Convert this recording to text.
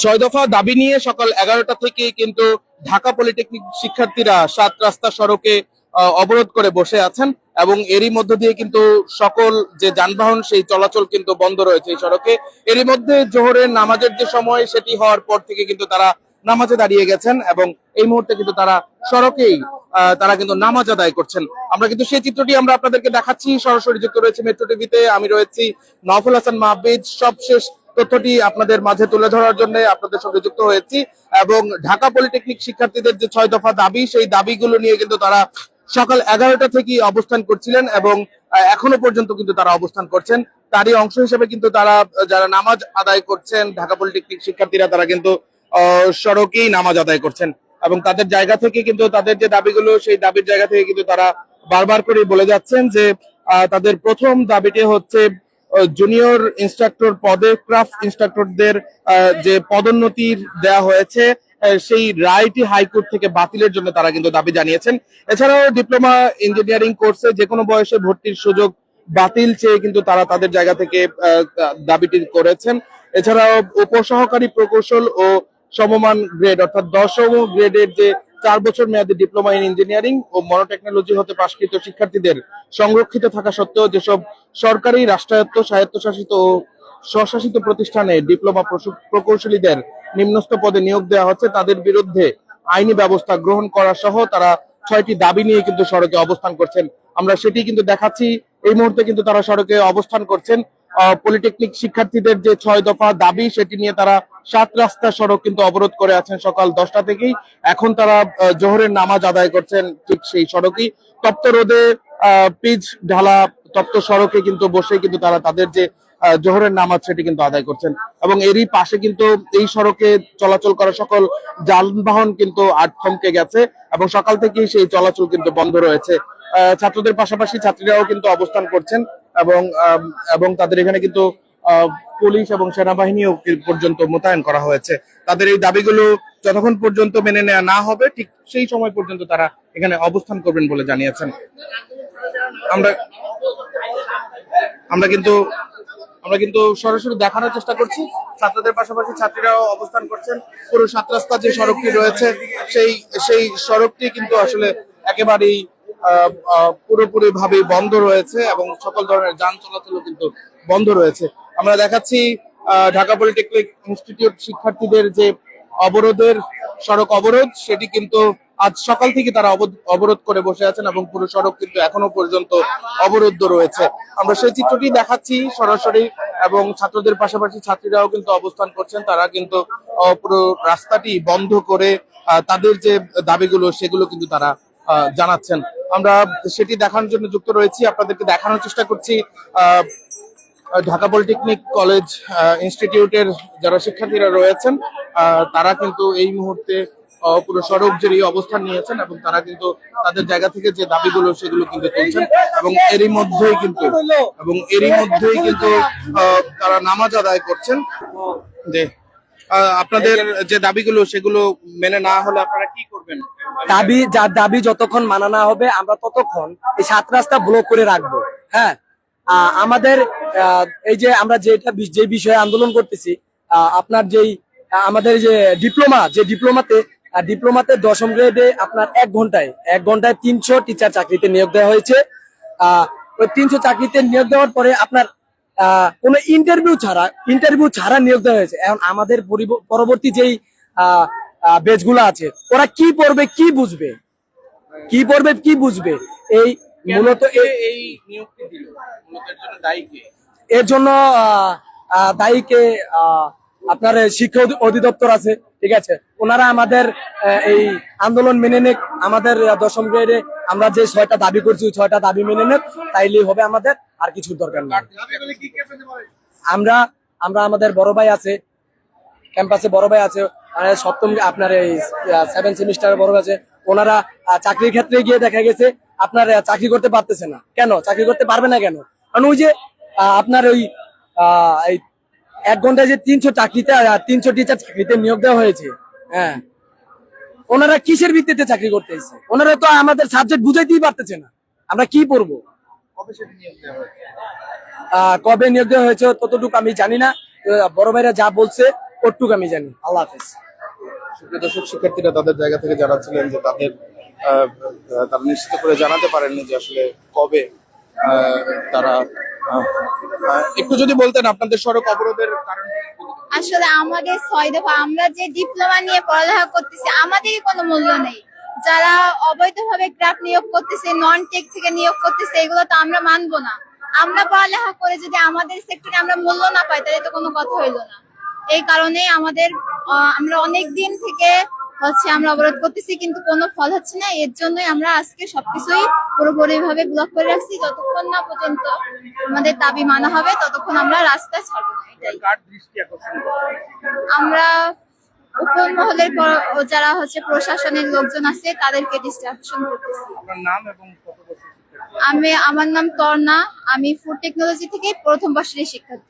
ছয় দফা দাবি নিয়ে সকাল এগারোটা থেকে কিন্তু ঢাকা পলিটেকনিক শিক্ষার্থীরা সাত রাস্তা সড়কে অবরোধ করে বসে আছেন এবং এরই মধ্য দিয়ে কিন্তু সকল যে যানবাহন, সেই চলাচল কিন্তু বন্ধ রয়েছে এই সড়কে। এরই মধ্যে জোহরের নামাজের যে সময়, সেটি হওয়ার পর থেকে কিন্তু তারা নামাজে দাঁড়িয়ে গেছেন এবং এই মুহূর্তে কিন্তু তারা সড়কেই তারা কিন্তু নামাজ আদায় করছেন। আমরা কিন্তু সেই চিত্রটি আমরা আপনাদেরকে দেখাচ্ছি। সরাসরি যুক্ত রয়েছে মেট্রো টিভিতে আমি রয়েছি নফল হাসান মাহবিজ সবশেষ তথ্যটি আপনাদের মাঝে তুলে ধরার জন্য আপনাদের সঙ্গে যুক্ত হয়েছি এবং ঢাকা পলিটেকনিক শিক্ষার্থীদের যে ছয় দফা দাবি, সেই দাবিগুলো নিয়ে কিন্তু তারা সকাল এগারোটা থেকে অবস্থান করছিলেন এবং এখনও পর্যন্ত কিন্তু তারা অবস্থান করছেন। তারই অংশ হিসেবে কিন্তু তারা, যারা নামাজ আদায় করছেন, ঢাকা পলিটেকনিক শিক্ষার্থীরা তারা কিন্তু সড়কেই নামাজ আদায় করছেন এবং তাদের জায়গা থেকে কিন্তু তাদের যে দাবিগুলো, সেই দাবির জায়গা থেকে কিন্তু তারা বারবার করে বলে যাচ্ছেন যে তাদের প্রথম দাবিটি হচ্ছে জুনিয়র ইনস্ট্রাক্টর পদে ক্রাফট ইনস্ট্রাক্টরদের যে পদোন্নতির দেওয়া হয়েছে সেই রায়টি হাইকোর্ট থেকে বাতিলের জন্য তারা কিন্তু দাবি জানিয়েছেন। এছাড়াও ডিপ্লোমা ইঞ্জিনিয়ারিং কোর্সে যে কোনো বয়সে ভর্তির সুযোগ বাতিল চেয়ে কিন্তু তারা তাদের জায়গা থেকে দাবিটি করেছেন। এছাড়াও উপসহকারী প্রকৌশল ও সমমান গ্রেড অর্থাৎ দশম গ্রেডের যে চার বছর মেয়াদী ডিপ্লোমা ইন ইঞ্জিনিয়ারিং ও মনোটেকনোলজি হতে পাশকৃত শিক্ষার্থীদের সংরক্ষিত থাকা সত্ত্বেও যেসব সরকারি রাষ্ট্রায়ত্ত, স্বায়ত্তশাসিত ও স্বশাসিত প্রতিষ্ঠানে ডিপ্লোমা প্রকৌশলীদের নিম্নস্থ পদে নিয়োগ দেওয়া হচ্ছে, তাদের বিরুদ্ধে আইনি ব্যবস্থা গ্রহণ করা সহ তারা ছয়টি দাবি নিয়ে কিন্তু সড়কে অবস্থান করছেন। আমরা সেটি কিন্তু দেখাচ্ছি। এই মুহূর্তে কিন্তু তারা সড়কে অবস্থান করছেন। পলিটেকনিক শিক্ষার্থীদের যে ছয় দফা দাবি, সেটি নিয়ে তারা সাত রাস্তা সড়ক কিন্তু অবরোধ করে আছেন সকাল দশটা থেকেই। এখন তারা জোহরের নামাজ আদায় করছেন ঠিক সেই সড়কই। তপ্ত রোদে পিচ ঢালা তপ্ত সড়কে কিন্তু বসে কিন্তু তারা তাদের যে জোহরের নামাজ সেটি কিন্তু আদায় করছেন। এবং এরই পাশে কিন্তু এই সড়কে চলাচল করা সকল যানবাহন কিন্তু আট থমকে গেছে এবং সকাল থেকেই সেই চলাচল কিন্তু বন্ধ রয়েছে। ছাত্রদের পাশাপাশি ছাত্রীরাও কিন্তু অবস্থান করছেন। এবং এবং তাদের এখানে কিন্তু পুলিশ এবং সেনাবাহিনীও পর্যন্ত মোতায়েন করা হয়েছে। তাদের এই দাবিগুলো যতক্ষণ পর্যন্ত মেনে নেওয়া না হবে, ঠিক সেই সময় পর্যন্ত তারা এখানে অবস্থান করবেন বলে জানিয়েছেন। আমরা আমরা কিন্তু আমরা কিন্তু সরাসরি দেখানোর চেষ্টা করছি। ছাত্রদের পাশাপাশি ছাত্রীরাও অবস্থান করছেন। পুরো সাত রাস্তা যে সড়কটি রয়েছে, সেই সেই সড়কটি কিন্তু আসলে একেবারেই পুরোপুরি ভাবে বন্ধ রয়েছে এবং সকল ধরনের যান চলাচলও কিন্তু বন্ধ রয়েছে। আমরা দেখাচ্ছি ঢাকা পলিটেকনিক ইনস্টিটিউট শিক্ষার্থীদের যে অবরোধের সড়ক অবরোধ, সেটি কিন্তু আজ সকাল থেকে তারা অবরোধ করে বসে আছেন এবং পুরো সড়ক কিন্তু এখনও পর্যন্ত অবরুদ্ধ রয়েছে। আমরা সেই চিত্রটি দেখাচ্ছি সরাসরি এবং ছাত্রদের পাশাপাশি ছাত্রীরাও কিন্তু অবস্থান করছেন। তারা কিন্তু পুরো রাস্তাটি বন্ধ করে তাদের যে দাবিগুলো, সেগুলো কিন্তু তারা জানাচ্ছেন। আমরা সেটি দেখানোর জন্য যুক্ত রয়েছি। আপনাদেরকে দেখানোর চেষ্টা করছি ঢাকা পলিটেকনিক কলেজ ইনস্টিটিউটের যারা শিক্ষার্থীরা রয়েছেন তারা কিন্তু এই মুহূর্তে পুরো সড়ক জুড়ে অবস্থান নিয়েছেন এবং তারা কিন্তু তাদের জায়গা থেকে যে দাবিগুলো সেগুলো কিন্তু তুলছেন এবং এরই মধ্যেই কিন্তু, এবং এরই মধ্যেই কিন্তু তারা নামাজ আদায় করছেন। যে আপনাদের যে দাবিগুলো সেগুলো মেনে না হলে আপনারা কি করবেন? দাবি, যার দাবি যতক্ষণ মানা না হবে, আমরা ততক্ষণ এই সাত রাস্তা ব্লক করে রাখব। হ্যাঁ? আমাদের এই যে আমরা যেটা যে বিষয়ে আন্দোলন করতেছি আপনার যেই আমাদের যে ডিপ্লোমা, যে ডিপ্লোমাতে ডিপ্লোমাতে দশম গ্রেডে আপনার এক ঘন্টায় এক ঘন্টায় তিনশো টিচার চাকরিতে নিয়োগ দেওয়া হয়েছে। ওই তিনশো চাকরিতে নিয়োগ দেওয়ার পরে আপনার কোনো ইন্টারভিউ ছাড়া ইন্টারভিউ ছাড়া নিয়োগ দেওয়া হয়েছে। এখন আমাদের পরিব- পরবর্তী যেই বেচগুলো আছে। ওরা কি পড়বে কি বুঝবে? কি পড়বে কি বুঝবে? এই মূলত এই নিয়োগটি দিল? এর জন্য দায়ীকে আপনার শিক্ষা অধিদপ্তর আছে ঠিক আছে? ওনারা আমাদের এই আন্দোলন মেনে নেক আমাদের দশম গ্রেডে আমরা যে ছয়টা দাবি করছি ওই ছয়টা দাবি মেনে নেক তাইলেই হবে আমাদের আর কিছুর দরকার নেই। আমরা আমরা আমাদের বড় ভাই আছে ক্যাম্পাসে বড় ভাই আছে সপ্তম আপনার এই সেভেন সেমিস্টার বড় ভাই আছে ওনারা চাকরির ক্ষেত্রে গিয়ে দেখা গেছে আপনার চাকরি করতে পারতেছে না। কেন? চাকরি করতে পারবে না কেন? কারণ ওই যে আপনার ওই এই এক ঘন্টায় যে তিনশো চাকরিতে তিনশো টিচার চাকরিতে নিয়োগ দেওয়া হয়েছে হ্যাঁ ওনারা কিসের ভিত্তিতে চাকরি করতে এসেছে? ওনারা তো আমাদের সাবজেক্ট বুঝাইতেই পারতেছে না। আমরা কি পড়ব? কবে নিয়োগ দেওয়া হয়েছে? ততটুকু আমি জানি না। বড় ভাইরা যা বলছে ওটুকু আমি জানি। আল্লাহ হাফেজ। সুপ্রিয় দর্শক শিক্ষার্থীরা তাদের জায়গা থেকে জানাচ্ছিলেন যে তাদের আহ, তারা নিশ্চিত করে জানাতে পারেননি যে আসলে কবে আহ, তারা একটু যদি বলতেন আপনাদের সড়ক অবরোধের কারণ আসলে আমাদের ছয় দফা আমরা যে ডিপ্লোমা নিয়ে পড়ালেখা করতেছি আমাদেরই কোনো মূল্য নেই। যারা অবৈধভাবে ক্রাফট নিয়োগ করতেছে নন টেক থেকে নিয়োগ করতেছে এগুলো তো আমরা মানবো না। আমরা পড়ালেখা করে যদি আমাদের সেক্টরে আমরা মূল্য না পাই তাহলে তো কোনো কথা হইল না। এই কারণে আমাদের আমরা অনেক দিন থেকে হচ্ছে আমরা অবরোধ করতেছি কিন্তু কোনো ফল হচ্ছে না। এর জন্যই আমরা আজকে সবকিছুই পুরোপুরি ভাবে ব্লক করে রাখছি। যতক্ষণ না পর্যন্ত আমাদের দাবি মানা হবে ততক্ষণ আমরা রাস্তায় ছাড়বো না এটাই? আমরা উপর মহলের যারা হচ্ছে প্রশাসনের লোকজন আছে তাদেরকে ডিস্ট্রাকশন করতেছি? আমি আমার নাম তর্ণা। আমি ফুড টেকনোলজি থেকে প্রথম বর্ষের শিক্ষার্থী।